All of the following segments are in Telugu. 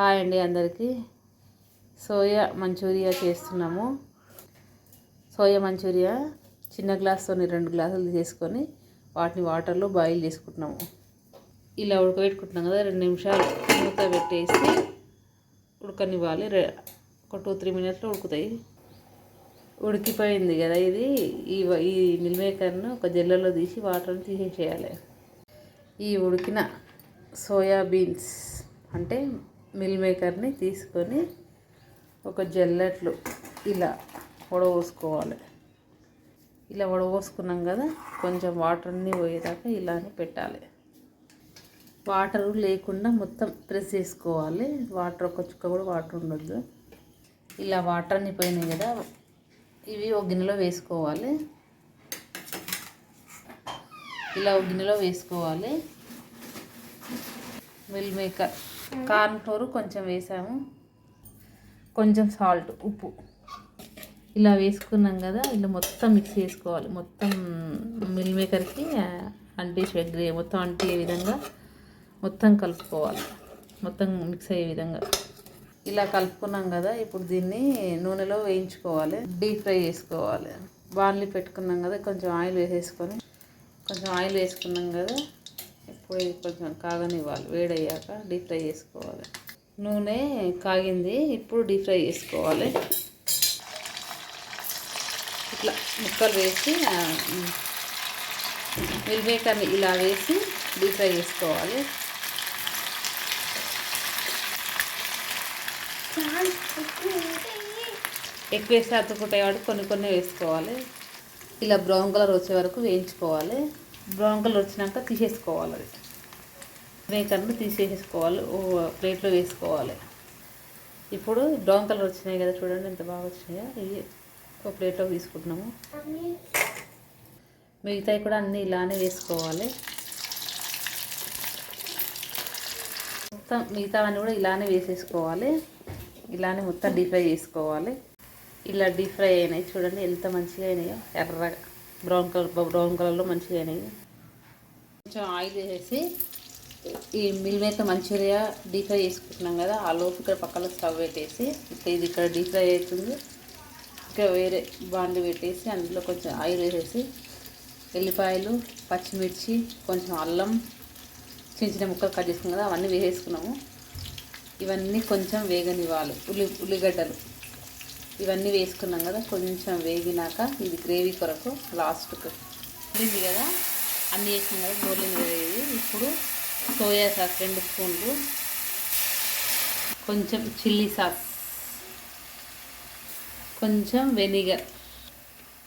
హాయ్ అండి అందరికీ. సోయా మంచూరియా చేస్తున్నాము. సోయా మంచూరియా చిన్న గ్లాస్తో రెండు గ్లాసులు తీసుకొని వాటిని వాటర్లో బాయిల్ చేసుకుంటున్నాము. ఇలా ఉడకబెట్టుకుంటున్నాం కదా రెండు నిమిషాలు మూత పెట్టేసి ఉడకనివ్వాలి ఒక టూ త్రీ మినిట్స్లో ఉడుకుతాయి. ఉడికిపోయింది కదా ఇది. ఈ ఈ మిల్మేకర్ను ఒక జల్లెలో తీసి వాటర్ని తీసేసేయాలి. ఈ ఉడికిన సోయాబీన్స్ అంటే మిల్ మేకర్ని తీసుకొని ఒక జల్లెట్లు ఇలా వడవోసుకోవాలి. ఇలా వడవోసుకున్నాం కదా కొంచెం వాటర్ని పోయేదాకా ఇలానే పెట్టాలి. వాటర్ లేకుండా మొత్తం ప్రెస్ చేసుకోవాలి. వాటర్ ఒక చుక్క కూడా వాటర్ ఉండొద్దు. ఇలా వాటర్ని పోయినాయి కదా ఇవి ఒక గిన్నెలో వేసుకోవాలి. ఇలా ఒక గిన్నెలో వేసుకోవాలి. Meal maker Mm-hmm. Corn flour కొంచెం వేసాము. కొంచెం సాల్ట్ ఉప్పు. ఇలా వేసుకున్నాం కదా ఇలా మొత్తం మిక్స్ చేసుకోవాలి. మొత్తం మిల్ మేకర్కి అంటే గ్రే మొత్తం అంటే విధంగా మొత్తం కలుపుకోవాలి. మొత్తం మిక్స్ అయ్యే విధంగా. ఇలా కలుపుకున్నాం కదా ఇప్పుడు దీన్ని నూనెలో వేయించుకోవాలి. డీప్ ఫ్రై చేసుకోవాలి. బాన్లీ పెట్టుకున్నాం కదా కొంచెం ఆయిల్ వేసేసుకొని. కొంచెం ఆయిల్ వేసుకున్నాం కదా ఇప్పుడు ఇది కొంచెం కాగనివ్వాలి. వేడయ్యాక డీప్ ఫ్రై చేసుకోవాలి. నూనె కాగింది ఇప్పుడు డీప్ ఫ్రై చేసుకోవాలి. ఇట్లా ముక్కలు వేసి మిల్ మేకర్ని ఇలా వేసి డీప్ ఫ్రై చేసుకోవాలి. ఎక్కువ వేస్తే అతుకుంటాయి కాబట్టి కొన్ని కొన్ని వేసుకోవాలి. ఇలా బ్రౌన్ కలర్ వచ్చే వరకు వేయించుకోవాలి. బ్రౌన్ కలర్ వచ్చినాక తీసేసుకోవాలి అది. మేకర్ని తీసేసుకోవాలి ఓ ప్లేట్లో వేసుకోవాలి. ఇప్పుడు బ్రౌన్ కలర్ వచ్చినాయి కదా చూడండి ఎంత బాగా వచ్చినాయో. ఇవి ఒక ప్లేట్లో తీసుకుంటున్నాము. మిగతాయి కూడా అన్నీ ఇలానే వేసుకోవాలి. మొత్తం మిగతావన్నీ కూడా ఇలానే వేసేసుకోవాలి. ఇలానే మొత్తం డీప్ ఫ్రై చేసుకోవాలి. ఇలా డీప్ ఫ్రై అయినాయి. చూడండి ఎంత మంచిగా అయినాయో. ఎర్రగా. బ్రౌన్ కలర్ బ్రౌన్ కలర్లో మంచిగా అయినాయి. కొంచెం ఆయిల్ వేసేసి ఈ meal maker Manchuria deep fry చేసుకుంటున్నాం కదా ఆ లోపు ఇక్కడ పక్కన స్టవ్ పెట్టేసి ఇక్కడ ఇది ఇక్కడ డీప్ ఫ్రై అవుతుంది. ఇక్కడ వేరే బాండి పెట్టేసి అందులో కొంచెం ఆయిల్ వేసేసి ఎల్లిపాయలు పచ్చిమిర్చి కొంచెం అల్లం చిన్న చిన్న ముక్కలు కట్ చేసుకున్నాం కదా అవన్నీ వేసేసుకున్నాము. ఇవన్నీ కొంచెం వేగనివ్వాలి. ఉల్లి ఉల్లిగడ్డలు. ఇవన్నీ వేసుకున్నాం కదా కొంచెం వేగినాక ఇది గ్రేవీ కొరకు లాస్ట్కు. ఇది కదా అన్నీ వేసినాం కదా గోలిన గ్రేవీ ఇప్పుడు సోయా సాస్ రెండు స్పూన్లు. కొంచెం చిల్లీ సాస్. కొంచెం వెనిగర్.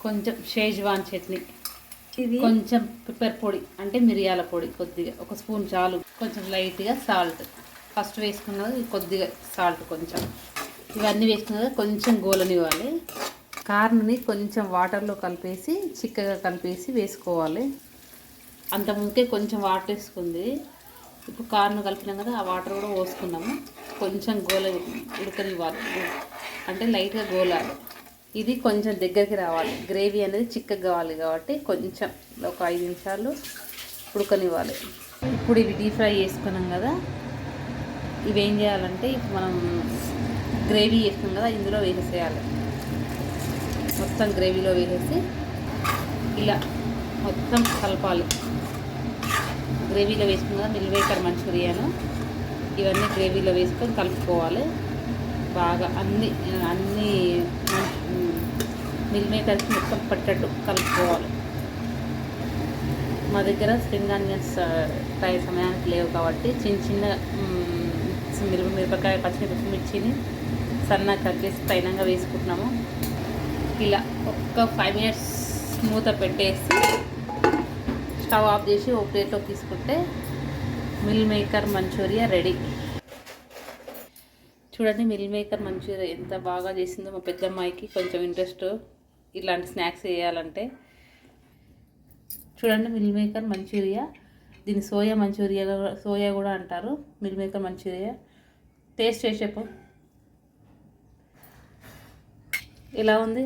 కొంచెం షేజ్వాన్ చట్నీ. ఇది? కొంచెం పెప్పర్ పొడి అంటే మిరియాల పొడి కొద్దిగా. ఒక స్పూన్ చాలు. కొంచెం లైట్గా సాల్ట్. ఫస్ట్ వేసుకున్నది కొద్దిగా సాల్ట్ కొంచెం. ఇవన్నీ వేసుకున్నది కొంచెం గోలనివ్వాలి. కార్న్ని కొంచెం వాటర్లో కలిపేసి చిక్కగా కలిపేసి వేసుకోవాలి. అంత ముందుకే కొంచెం వాటర్ వేసుకుంది. ఇప్పుడు కార్ను కలిపినాం కదా ఆ వాటర్ కూడా పోసుకున్నాము. కొంచెం గోల ఉడకనివ్వాలి. అంటే లైట్గా గోలాలి. ఇది కొంచెం దగ్గరికి రావాలి. గ్రేవీ అనేది చిక్కగా కావాలి కాబట్టి కొంచెం ఒక ఐదు నిమిషాలు ఉడకనివ్వాలి. ఇప్పుడు ఇవి డీప్ ఫ్రై చేసుకున్నాం కదా. ఇవేం చేయాలంటే ఇప్పుడు మనం గ్రేవీ చేసుకున్నాం కదా ఇందులో వేసేసేయాలి. మొత్తం గ్రేవీలో వేసేసి ఇలా మొత్తం కలపాలి. గ్రేవీలో వేసుకున్న కదా మిల్వేకర్ మంచూరియాను ఇవన్నీ గ్రేవీలో వేసుకొని కలుపుకోవాలి. బాగా అన్ని అన్ని మిల్ మేకర్స్ మొత్తం పట్టట్టు కలుపుకోవాలి. మా దగ్గర స్ప్రింగ్ ఆనియన్స్ టై సమయానికి లేవు కాబట్టి చిన్న చిన్న మిరప మిరపకాయ పచ్చిమిరపమిర్చిని సన్నగా కట్ చేసి పైనంగా వేసుకుంటున్నాము. ఇలా ఒక్క ఫైవ్ మినిట్స్ మూత పెట్టేసి స్టవ్ ఆఫ్ చేసి ఒక ప్లేట్లో తీసుకుంటే మిల్ మేకర్ మంచూరియా రెడీ. చూడండి మిల్ మేకర్ మంచూరియా ఎంత బాగా చేసిందో మా పెద్దమ్మాయికి కొంచెం ఇంట్రెస్ట్ ఇలాంటి స్నాక్స్ వేయాలంటే చూడండి మిల్ మేకర్ మంచూరియా. దీన్ని సోయా మంచూరియా సోయా కూడా అంటారు. Meal maker Manchuria. టేస్ట్ చేసేపు ఎలా ఉంది?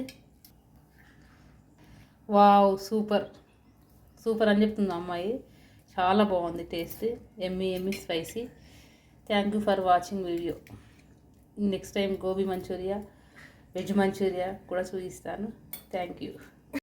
Wow super. సూపర్ అని చెప్తుంది అమ్మాయి. చాలా బాగుంది టేస్ట్. ఎమ్మి ఎమ్మి spicy. Thank you for watching video next time gobi Manchuria veg Manchuria కూడా చూపిస్తాను. Thank you